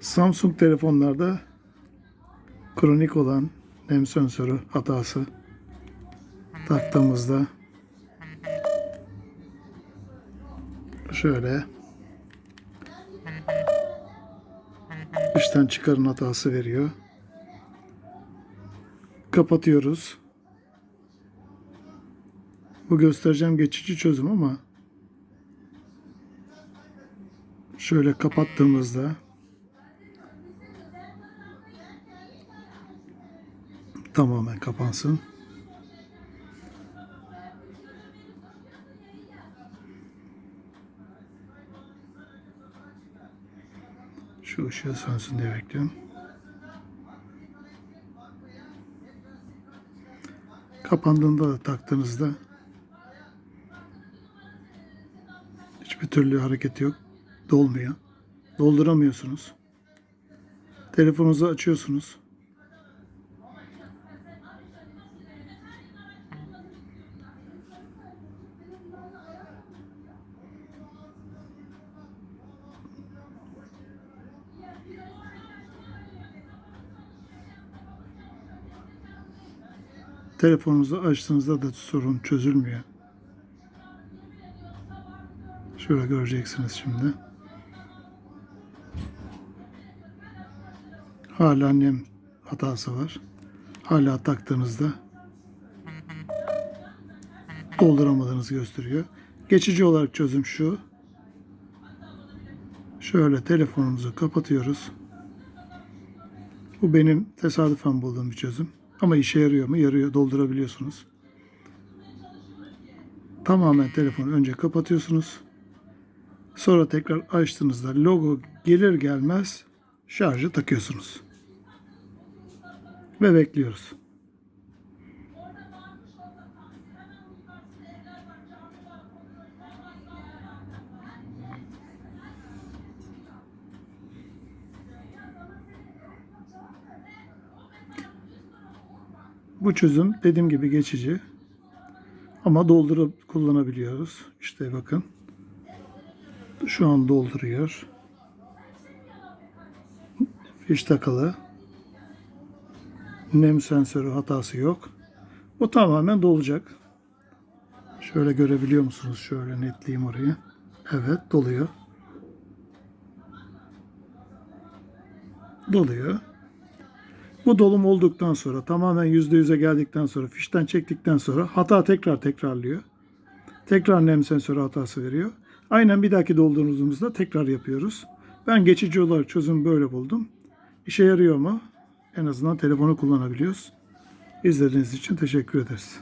Samsung telefonlarda kronik olan nem sensörü hatası taktığımızda şöyle işten çıkarın hatası veriyor. Kapatıyoruz. Bu göstereceğim geçici çözüm ama şöyle kapattığımızda tamamen kapansın. Şu ışığı sönsün diye bekliyorum. Kapandığında da taktığınızda hiçbir türlü hareket yok. Dolmuyor. Dolduramıyorsunuz. Telefonunuzu açıyorsunuz. Telefonunuzu açtığınızda da sorun çözülmüyor. Şöyle göreceksiniz şimdi. Hala nem hatası var. Hala taktığınızda dolduramadığınızı gösteriyor. Geçici olarak çözüm şu. Şöyle telefonumuzu kapatıyoruz. Bu benim tesadüfen bulduğum bir çözüm. Ama işe yarıyor mu? Yarıyor. Doldurabiliyorsunuz. Tamamen telefonu önce kapatıyorsunuz. Sonra tekrar açtığınızda logo gelir gelmez şarjı takıyorsunuz. Ve bekliyoruz. Bu çözüm dediğim gibi geçici. Ama doldurup kullanabiliyoruz. İşte bakın. Şu an dolduruyor. Fiş takılı. Nem sensörü hatası yok. Bu tamamen dolacak. Şöyle görebiliyor musunuz? Şöyle netleyeyim orayı. Evet doluyor. Doluyor. Bu dolum olduktan sonra tamamen %100'e geldikten sonra fişten çektikten sonra hata tekrar tekrarlıyor. Tekrar nem sensörü hatası veriyor. Aynen bir dahaki doldurduğumuzda tekrar yapıyoruz. Ben geçici olarak çözüm böyle buldum. İşe yarıyor mu? En azından telefonu kullanabiliyoruz. İzlediğiniz için teşekkür ederiz.